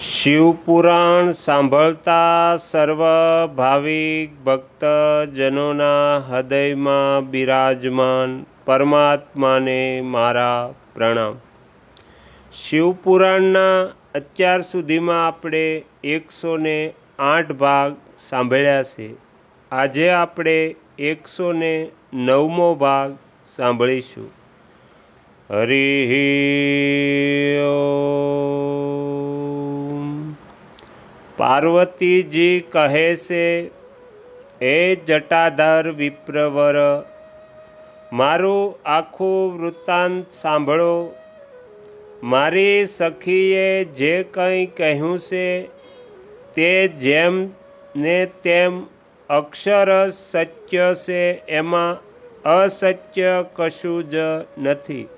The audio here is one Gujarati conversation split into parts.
શિવપુરાણ સાંભળતા સર્વ ભાવિક ભક્તજનોના હૃદયમાં બિરાજમાન પરમાત્માને મારા પ્રણામ. શિવપુરાણના અત્યાર સુધીમાં આપણે એકસો ને આઠ ભાગ સાંભળ્યા છે. આજે આપણે એકસો ને નવમો ભાગ સાંભળીશું. હરિ પાર્વતીજી કહે છે હે જટાધર વિપ્રવર, મારું આખું વૃત્તાંત સાંભળો. મારી સખીએ જે કંઈ કહ્યું છે, તે જેમ ને તેમ અક્ષર સત્ય છે, એમાં અસત્ય કશું જ નથી.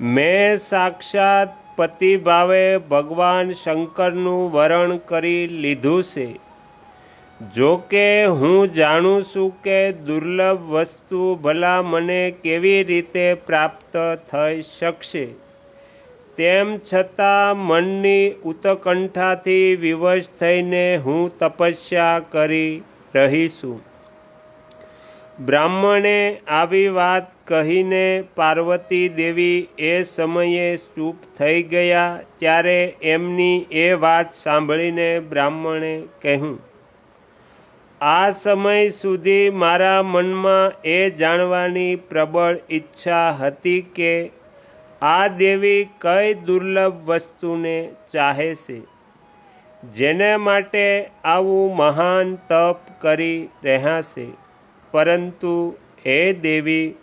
મેં સાક્ષાત પતિભાવે ભગવાન શંકરનું વરણ કરી લીધું છે. જો કે હું જાણું છું કે દુર્લભ વસ્તુ ભલા મને કેવી રીતે પ્રાપ્ત થઈ શકશે. તેમ છતાં મનની ઉત્કંઠાથી વિવશ થઈને હું તપસ્યા કરી રહી છું. બ્રાહ્મણે આવી વાત કહીને પાર્વતી દેવી એ સમયે ચૂપ થઈ ગયા ત્યારે એમની એ વાત સાંભળીને બ્રાહ્મણે કહ્યું, આ સમય સુધી મારા મનમાં એ જાણવાની પ્રબળ ઈચ્છા હતી કે આ દેવી કઈ દુર્લભ વસ્તુને ચાહે છે, જેને માટે આવું મહાન તપ કરી રહ્યા છે. પરંતુ હે દેવી,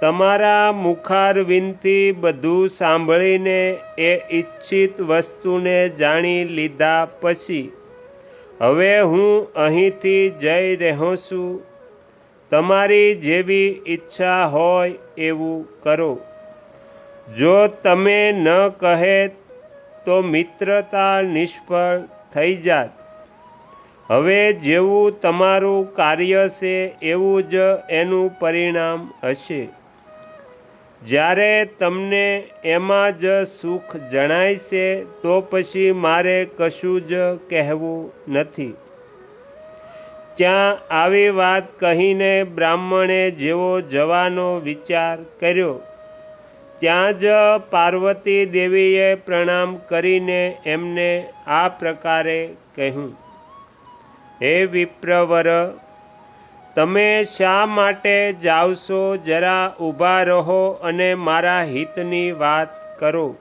તમારા મુખારવિંદથી બધું સાંભળીને એ ઈચ્છિત વસ્તુને જાણી લીધા પછી, હવે હું અહીંથી જઈ રહ્યો છું. તમારી જેવી ઈચ્છા હોય એવું કરો. જો તમે ન કહે તો મિત્રતા નિષ્ફળ થઈ જાત. હવે જેવું તમારું કાર્ય છે, એવું જ એનું પરિણામ હશે. જ્યારે તમને એમાં જ સુખ જણાય છે, તો પછી મારે કશું જ કહેવું નથી. ત્યાં આવી વાત કહીને બ્રાહ્મણે જેવો જવાનો વિચાર કર્યો. ત્યાં જ પાર્વતી દેવીએ પ્રણામ કરીને એમને આ પ્રકારે કહ્યું. હે વિપ્રવર, તમે શા માટે જાવશો? જરા ઊભા રહો અને મારા હિતની વાત કરો.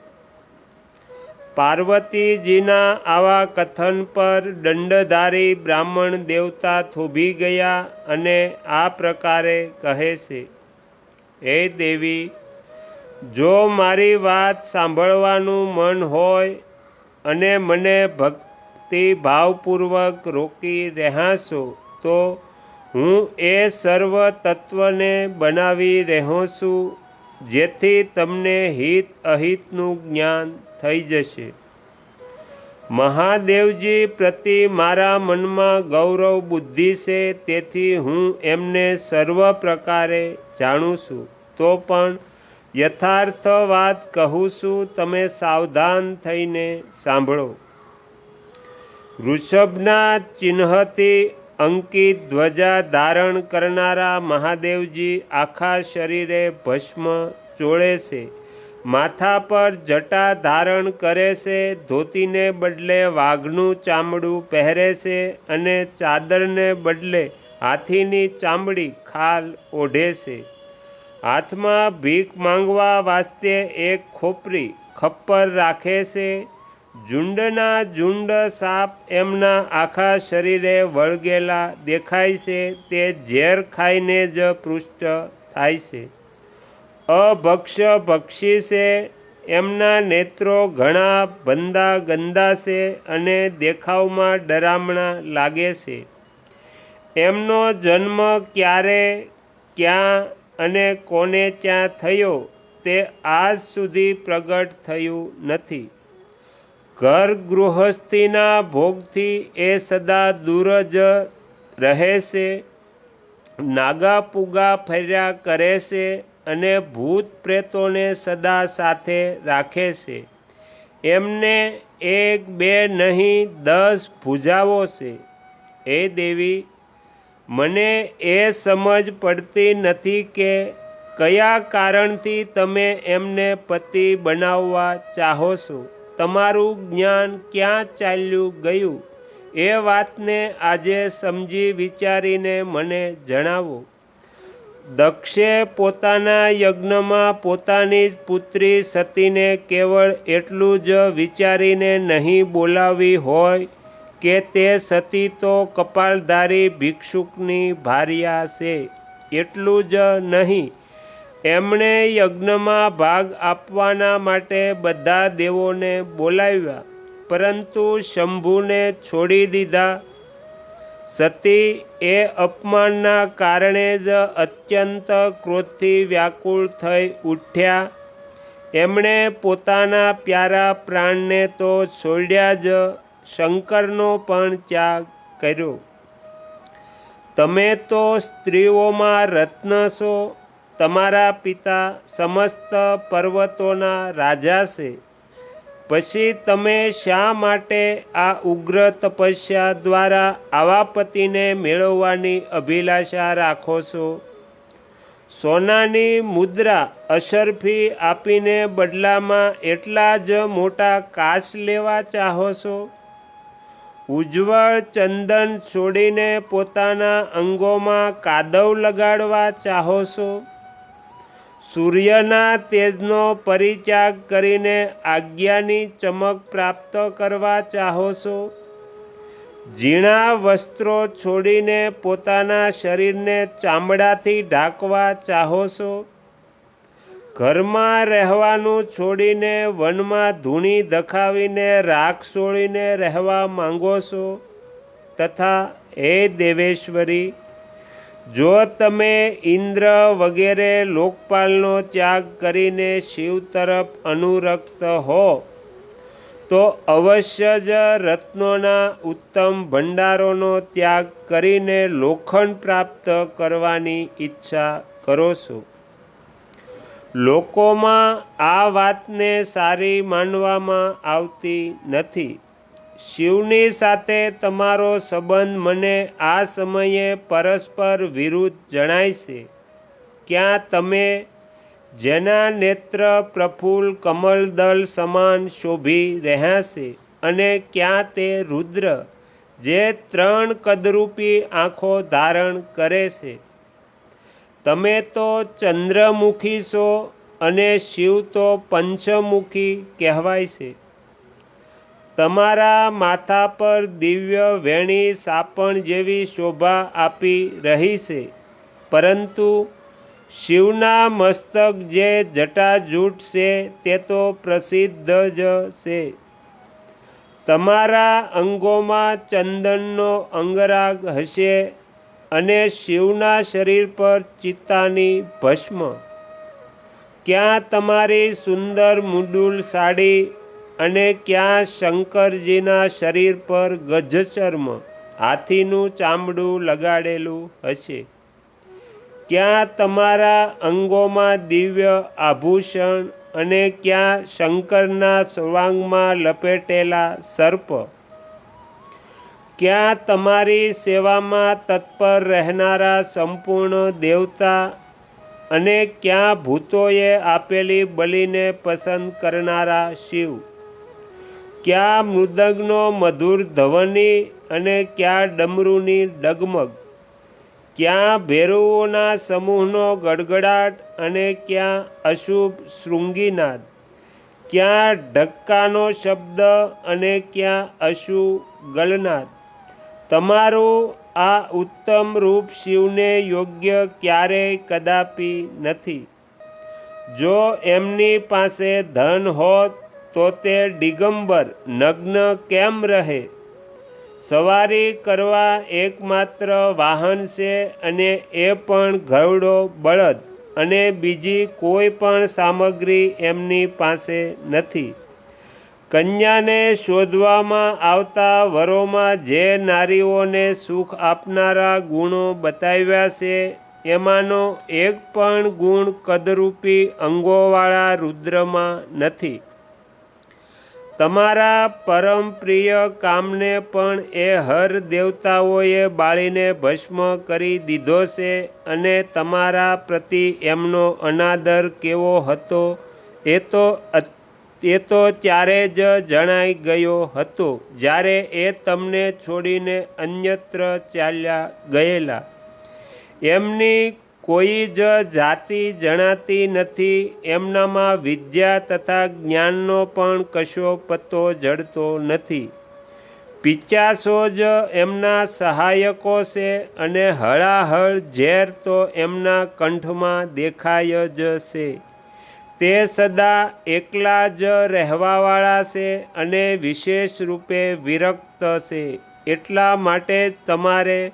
પાર્વતીજીના આવા કથન પર દંડધારી બ્રાહ્મણ દેવતા થોભી ગયા અને આ પ્રકારે કહે છે, હે દેવી, જો મારી વાત સાંભળવાનું મન હોય અને મને ભક્ત તે ભાવપૂર્વક રોકી રહ્યા છો તો હું એ સર્વ તત્વને બનાવી રહ્યો છું, જેથી તમને હિત અહિતનું જ્ઞાન થઈ જશે. મહાદેવજી પ્રતિ મારા મનમાં ગૌરવ બુદ્ધિ છે, તેથી હું એમને સર્વ પ્રકારે જાણું છું. તો પણ યથાર્થ વાત કહું છું, તમે સાવધાન થઈને સાંભળો. વૃષભના ચિહ્નથી અંકિત ધ્વજા ધારણ કરનારા મહાદેવજી આખા શરીરે ભસ્મ ચોળે છે. માથા પર જટા ધારણ કરે છે, ધોતીને બદલે વાઘનું ચામડું પહેરે છે અને ચાદરને બદલે હાથીની ચામડી ખાલ ઓઢે છે. હાથમાં ભીખ માંગવા વાસ્તે એક ખોપરી ખપ્પર રાખે છે ઝુંડના ઝુંડ સાપ એમના આખા શરીરે વળગેલા દેખાય છે, તે ઝેર ખાઈને જ પૃષ્ઠ થાય છે. અભક્ષ ભક્ષી છે, એમના નેત્રો ઘણા ભંદા ગંદા છે અને દેખાવમાં ડરામણા લાગે છે. એમનો જન્મ ક્યારે, ક્યાં અને કોને ક્યાં થયો, તે આજ સુધી પ્રગટ થયું નથી. ઘર ગૃહસ્થીના ભોગથી એ સદા દૂર જ રહે છે. નાગા પૂગા ફર્યા કરે છે અને ભૂત પ્રેતોને સદા સાથે રાખે છે. એમને એક બે નહીં, દસ ભૂજાઓ છે. એ દેવી, મને એ સમજ પડતી નથી કે કયા કારણથી તમે એમને પતિ બનાવવા ચાહો છો? તમારું જ્ઞાન ક્યાં ચાલ્યું ગયું? એ વાતને આજે સમજી વિચારીને મને જણાવો. દક્ષે પોતાના યજ્ઞમાં પોતાની જ પુત્રી સતીને કેવળ એટલું જ વિચારીને નહીં બોલાવી હોય કે તે સતી તો કપાળધારી ભિક્ષુકની ભાર્યા છે. એટલું જ નહીં. એમણે યજ્ઞમાં ભાગ આપવાના માટે બધા દેવોને બોલાવ્યા, પરંતુ શંભુને છોડી દીધા. સતી એ અપમાનના કારણે જ અત્યંત ક્રોધથી વ્યાકુળ થઈ ઉઠ્યા. એમણે પોતાના પ્યારા પ્રાણને તો છોડ્યા જ, શંકરનો પણ ત્યાગ કર્યો. તમે તો સ્ત્રીઓમાં રત્ન છો તમારા પિતા સમસ્ત પર્વતોના રાજા છે. પછી તમે શા માટે આ ઉગ્ર તપસ્યા દ્વારા આવા પતિને મેળવવાની અભિલાષા રાખો છો? સોનાની મુદ્રા અશરફી આપીને બદલામાં એટલા જ મોટા કાશ લેવા ચાહો છો? ઉજ્જવળ ચંદન છોડીને પોતાના અંગોમાં કાદવ લગાડવા ચાહો છો? સૂર્યના તેજનો પરિત્યાગ કરીને આજ્ઞાની ચમક પ્રાપ્ત કરવા ચાહો છો? ઝીણા વસ્ત્રો છોડીને પોતાના શરીરને ચામડાથી ઢાંકવા ચાહો છો? ઘરમાં રહેવાનું છોડીને વનમાં ધૂણી દખાવીને રાખ છોડીને રહેવા માંગો છો? તથા, હે દેવેશ્વરી જો તમે ઇન્દ્ર વગેરે લોકપાલનો ત્યાગ કરીને શિવ તરફ અનુરક્ત હો, તો અવશ્ય જ રત્નોના ઉત્તમ ભંડારોનો ત્યાગ કરીને લોખંડ પ્રાપ્ત કરવાની ઈચ્છા કરો છો. લોકોમાં આ વાતને સારી માનવામાં આવતી નથી. શિવની સાથે તમારો સંબંધ મને આ સમયે પરસ્પર વિરુદ્ધ જણાય છે ક્યાં તમે જેના નેત્ર પ્રફુલ્લ કમલદલ સમાન શોભી રહ્યા છે અને ક્યાં તે રુદ્ર જે ત્રણ કદરૂપી આંખો ધારણ કરે છે. તમે તો ચંદ્રમુખી છો અને શિવ તો પંચમુખી કહેવાય છે. તમારા માથા પર દિવ્ય વેણી સાપણ જેવી શોભા આપી રહી છે. પરંતુ શિવના મસ્તક જે જટાજૂટ છે તે તો પ્રસિદ્ધ જ છે. તમારા અંગોમાં ચંદનનો અંગરાગ હશે અને શિવના શરીર પર ચિત્તાની ભસ્મ. ક્યાં તમારી સુંદર મુડુલ સાડી અને ક્યાં શંકરજીના શરીર પર ગજચર્મ હાથીનું ચામડું લગાડેલું હશે? ક્યાં તમારા અંગોમાં દિવ્ય આભૂષણ અને ક્યાં શંકરના સ્વાંગમાં લપેટેલા સર્પ? ક્યાં તમારી સેવામાં તત્પર રહેનારા સંપૂર્ણ દેવતા અને ક્યાં ભૂતોએ આપેલી બલિને પસંદ કરનારા શિવ? ક્યાં મૃદંગનો મધુર ધવની અને ક્યાં ડમરૂની ડગમગ? ક્યાં ભેરુઓના સમૂહનો ગડગડાટ અને ક્યાં અશુભ શૃંગીનાદ? ક્યાં ઢક્કાનો શબ્દ અને ક્યાં અશુ ગલનાદ? તમારું આ ઉત્તમ રૂપ શિવને યોગ્ય ક્યારેય કદાપી નથી. જો એમની પાસે ધન હોત તો તે દિગંબર નગ્ન કેમ રહે? સવારી કરવા એકમાત્ર વાહન છે અને એ પણ ઘરડો બળદ અને બીજી કોઈ પણ સામગ્રી એમની પાસે નથી. કન્યાને શોધવામાં આવતા વરોમાં જે નારીઓને સુખ આપનારા ગુણો બતાવ્યા છે, એમાંનો એક પણ ગુણ કદરૂપી અંગોવાળા રુદ્રમાં નથી. તમારા પરમ પ્રિય કામને પણ એ હર દેવતાઓએ બાળીને ભસ્મ કરી દીધો છે અને તમારા પ્રતિ એમનો અનાદર કેવો હતો, એ તો એ તો ત્યારે જ જણાઈ ગયો હતો, જ્યારે એ તમને છોડીને અન્યત્ર ચાલ્યા ગયેલા. એમની કોઈ જ જાતિ જણાતી નથી. એમનામાં વિદ્યા તથા જ્ઞાનનો પણ કશો પત્તો જડતો નથી. પિચાસો જ એમના સહાયકો છે અને હળાહળ ઝેર તો એમના કંઠમાં દેખાય જ છે. તે સદા એકલા જ રહેવાવાળા છે અને વિશેષ રૂપે વિરક્ત છે. એટલા માટે તમારે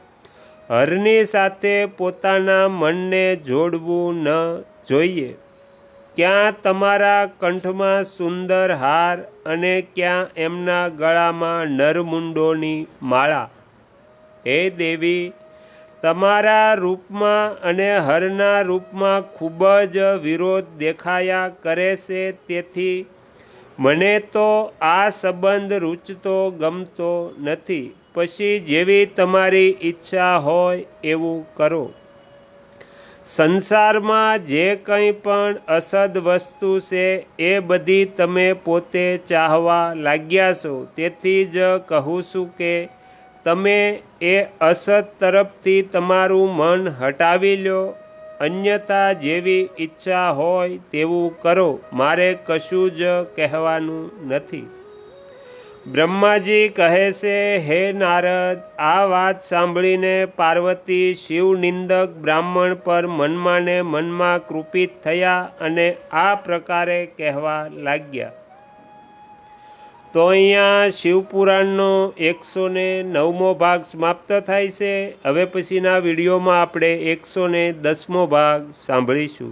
હરની સાથે પોતાના મનને જોડવું ન જોઈએ. ક્યાં તમારા કંઠમાં સુંદર હાર અને ક્યાં એમના ગળામાં નરમુંડોની માળા. હે દેવી, તમારા રૂપમાં અને હરના રૂપમાં ખૂબ જ વિરોધ દેખાયા કરે છે તેથી મને તો આ સંબંધ રૂચતો ગમતો નથી. પછી જેવી તમારી ઈચ્છા હોય એવું કરો. સંસારમાં જે કંઈ પણ અસદ વસ્તુ છે એ બધી તમે પોતે ચાહવા લાગ્યા છો, તેથી જ કહું છું કે તમે એ અસત તરફથી તમારું મન હટાવી લો, અન્યથા જેવી ઈચ્છા હોય તેવું કરો. મારે કશું જ કહેવાનું નથી. બ્રહ્માજી કહે છે, હે નારદ, આ વાત સાંભળીને પાર્વતી શિવનિંદક બ્રાહ્મણ પર મનમાને મનમાં કૃપિત થયા અને આ પ્રકારે કહેવા લાગ્યા. તો અહીંયા શિવપુરાણનો એકસો ને નવમો ભાગ સમાપ્ત થાય છે. હવે પછીના વિડીયોમાં આપણે એકસો ને દસમો ભાગ સાંભળીશું.